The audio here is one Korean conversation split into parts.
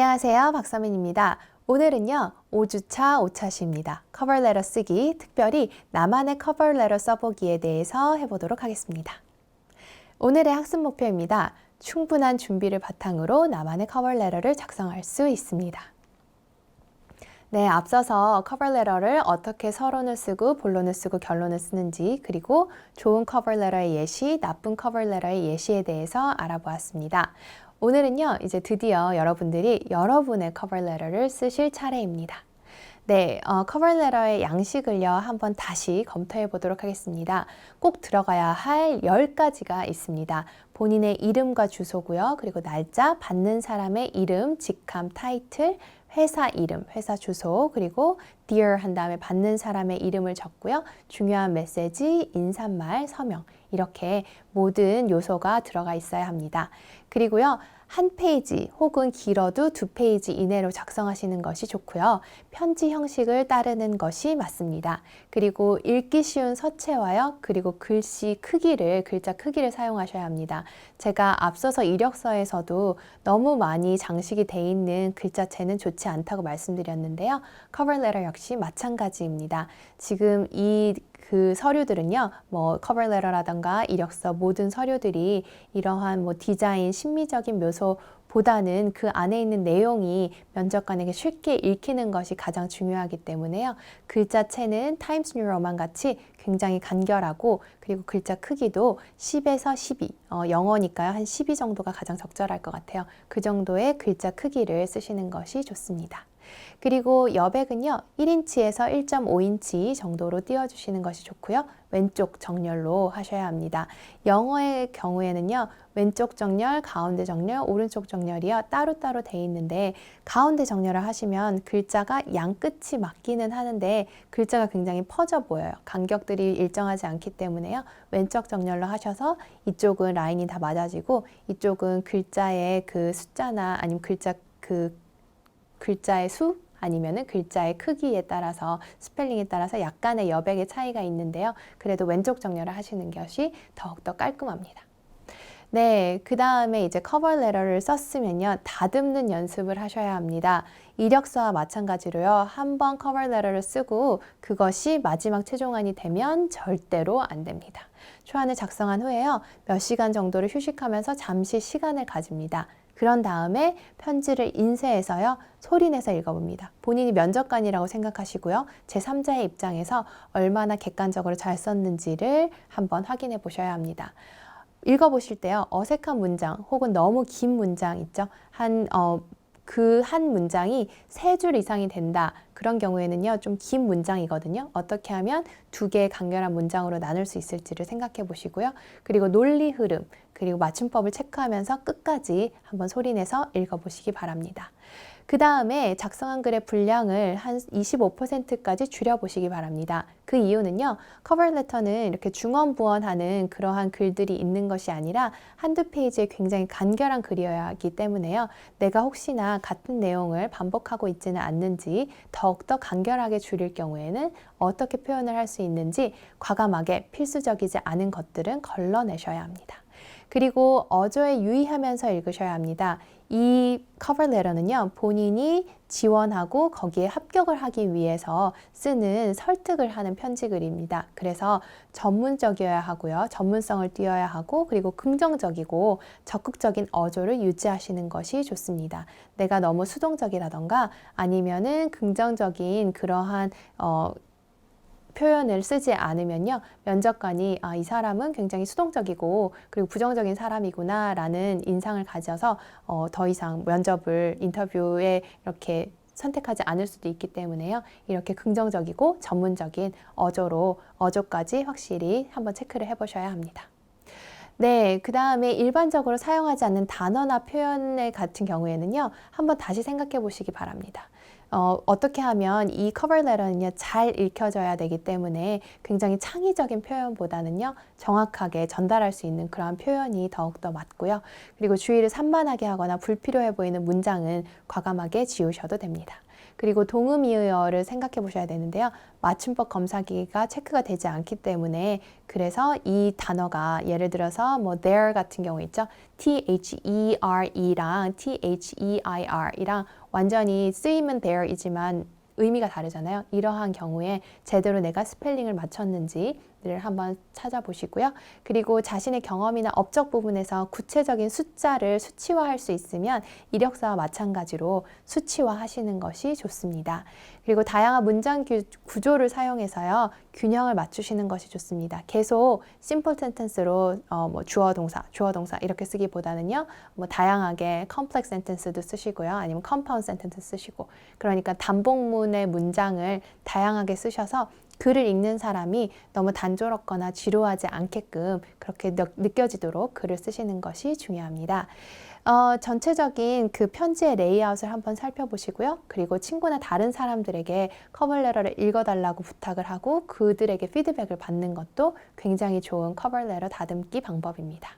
안녕하세요. 박서민입니다. 오늘은요, 5주차 5차시입니다. 커버레터 쓰기, 특별히 나만의 커버레터 써보기에 대해서 해보도록 하겠습니다. 오늘의 학습 목표입니다. 충분한 준비를 바탕으로 나만의 커버레터를 작성할 수 있습니다. 네, 앞서서 커버레터를 어떻게 서론을 쓰고 본론을 쓰고 결론을 쓰는지 그리고 좋은 커버레터의 예시, 나쁜 커버레터의 예시에 대해서 알아보았습니다. 오늘은요, 이제 드디어 여러분들이 여러분의 커버레터를 쓰실 차례입니다. 네, 어, 커버레터의 양식을요, 한번 다시 검토해 보도록 하겠습니다. 꼭 들어가야 할 10가지가 있습니다. 본인의 이름과 주소고요. 그리고 날짜, 받는 사람의 이름, 직함, 타이틀, 회사 이름, 회사 주소, 그리고 dear 한 다음에 받는 사람의 이름을 적고요. 중요한 메시지, 인사말, 서명 이렇게 모든 요소가 들어가 있어야 합니다. 그리고요. 한 페이지 혹은 길어도 두 페이지 이내로 작성하시는 것이 좋고요. 편지 형식을 따르는 것이 맞습니다. 그리고 읽기 쉬운 서체와요. 그리고 글씨 크기를, 글자 크기를 사용하셔야 합니다. 제가 앞서서 이력서에서도 너무 많이 장식이 돼 있는 글자체는 좋지 않다고 말씀드렸는데요. 커버레터 역시 마찬가지입니다. 지금 이 그 서류들은요, 뭐 커버레터라던가 이력서 모든 서류들이 이러한 뭐 디자인, 심미적인 묘소보다는 그 안에 있는 내용이 면접관에게 쉽게 읽히는 것이 가장 중요하기 때문에요. 글자체는 타임스 뉴 로만 같이 굉장히 간결하고 그리고 글자 크기도 10에서 12, 어, 영어니까요. 한 12 정도가 가장 적절할 것 같아요. 그 정도의 글자 크기를 쓰시는 것이 좋습니다. 그리고 여백은요, 1인치에서 1.5인치 정도로 띄워주시는 것이 좋고요. 왼쪽 정렬로 하셔야 합니다. 영어의 경우에는요, 왼쪽 정렬, 가운데 정렬, 오른쪽 정렬이요, 따로따로 돼 있는데, 가운데 정렬을 하시면 글자가 양 끝이 맞기는 하는데, 글자가 굉장히 퍼져 보여요. 간격들이 일정하지 않기 때문에요. 왼쪽 정렬로 하셔서 이쪽은 라인이 다 맞아지고, 이쪽은 글자의 그 숫자나 아니면 글자 그 글자의 수 아니면은 글자의 크기에 따라서 스펠링에 따라서 약간의 여백의 차이가 있는데요. 그래도 왼쪽 정렬을 하시는 것이 더욱더 깔끔합니다. 네, 그 다음에 이제 커버 레터를 썼으면요. 다듬는 연습을 하셔야 합니다. 이력서와 마찬가지로요. 한번 커버 레터를 쓰고 그것이 마지막 최종안이 되면 절대로 안 됩니다. 초안을 작성한 후에요. 몇 시간 정도를 휴식하면서 잠시 시간을 가집니다. 그런 다음에 편지를 인쇄해서요, 소리내서 읽어봅니다. 본인이 면접관이라고 생각하시고요, 제3자의 입장에서 얼마나 객관적으로 잘 썼는지를 한번 확인해 보셔야 합니다. 읽어보실 때요, 어색한 문장 혹은 너무 긴 문장 있죠? 한, 어, 그 한 문장이 세 줄 이상이 된다. 그런 경우에는요, 좀 긴 문장이거든요. 어떻게 하면 두 개의 간결한 문장으로 나눌 수 있을지를 생각해 보시고요. 그리고 논리 흐름, 그리고 맞춤법을 체크하면서 끝까지 한번 소리내서 읽어 보시기 바랍니다. 그 다음에 작성한 글의 분량을 한 25%까지 줄여보시기 바랍니다. 그 이유는요, 커버레터는 이렇게 중언부언하는 그러한 글들이 있는 것이 아니라 한두 페이지에 굉장히 간결한 글이어야 하기 때문에요. 내가 혹시나 같은 내용을 반복하고 있지는 않는지 더욱더 간결하게 줄일 경우에는 어떻게 표현을 할 수 있는지 과감하게 필수적이지 않은 것들은 걸러내셔야 합니다. 그리고 어조에 유의하면서 읽으셔야 합니다. 이 커버 레터는요, 본인이 지원하고 거기에 합격을 하기 위해서 쓰는 설득을 하는 편지글입니다. 그래서 전문적이어야 하고요. 전문성을 띄어야 하고 그리고 긍정적이고 적극적인 어조를 유지하시는 것이 좋습니다. 내가 너무 수동적이라던가 아니면은 긍정적인 그러한 어, 표현을 쓰지 않으면요. 면접관이 아, 이 사람은 굉장히 수동적이고 그리고 부정적인 사람이구나 라는 인상을 가져서 어, 더 이상 면접을 인터뷰에 이렇게 선택하지 않을 수도 있기 때문에요. 이렇게 긍정적이고 전문적인 어조로 어조까지 확실히 한번 체크를 해보셔야 합니다. 네, 그 다음에 일반적으로 사용하지 않는 단어나 표현 같은 경우에는요, 한번 다시 생각해 보시기 바랍니다. 어, 어떻게 하면 이 커버레터는요, 잘 읽혀져야 되기 때문에 굉장히 창의적인 표현보다는요, 정확하게 전달할 수 있는 그러한 표현이 더욱더 맞고요. 그리고 주의를 산만하게 하거나 불필요해 보이는 문장은 과감하게 지우셔도 됩니다. 그리고 동음이어를 생각해 보셔야 되는데요. 맞춤법 검사기가 체크가 되지 않기 때문에 그래서 이 단어가 예를 들어서 뭐 there 같은 경우 있죠. T-H-E-R-E랑 T-H-E-I-R이랑 완전히 쓰임은 there이지만 의미가 다르잖아요. 이러한 경우에 제대로 내가 스펠링을 맞췄는지 를 한번 찾아보시고요. 그리고 자신의 경험이나 업적 부분에서 구체적인 숫자를 수치화할 수 있으면 이력서와 마찬가지로 수치화하시는 것이 좋습니다. 그리고 다양한 문장 구- 구조를 사용해서요. 균형을 맞추시는 것이 좋습니다. 계속 심플 센텐스로 어, 뭐 주어 동사, 주어 동사 이렇게 쓰기보다는요. 뭐 다양하게 컴플렉스 센텐스도 쓰시고요. 아니면 컴파운드 센텐스 쓰시고 그러니까 단복문의 문장을 다양하게 쓰셔서 글을 읽는 사람이 너무 단조롭거나 지루하지 않게끔 그렇게 느- 느껴지도록 글을 쓰시는 것이 중요합니다. 어, 전체적인 그 편지의 레이아웃을 한번 살펴보시고요. 그리고 친구나 다른 사람들에게 커버레터를 읽어달라고 부탁을 하고 그들에게 피드백을 받는 것도 굉장히 좋은 커버레터 다듬기 방법입니다.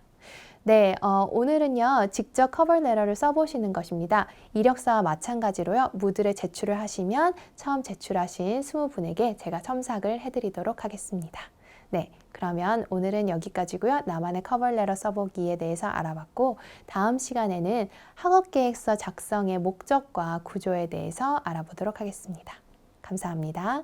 네, 어, 오늘은요, 직접 커버레터를 써보시는 것입니다. 이력서와 마찬가지로요, 무드에 제출을 하시면 처음 제출하신 20분에게 제가 첨삭을 해드리도록 하겠습니다. 네, 그러면 오늘은 여기까지고요. 나만의 커버레터 써보기에 대해서 알아봤고, 다음 시간에는 학업 계획서 작성의 목적과 구조에 대해서 알아보도록 하겠습니다. 감사합니다.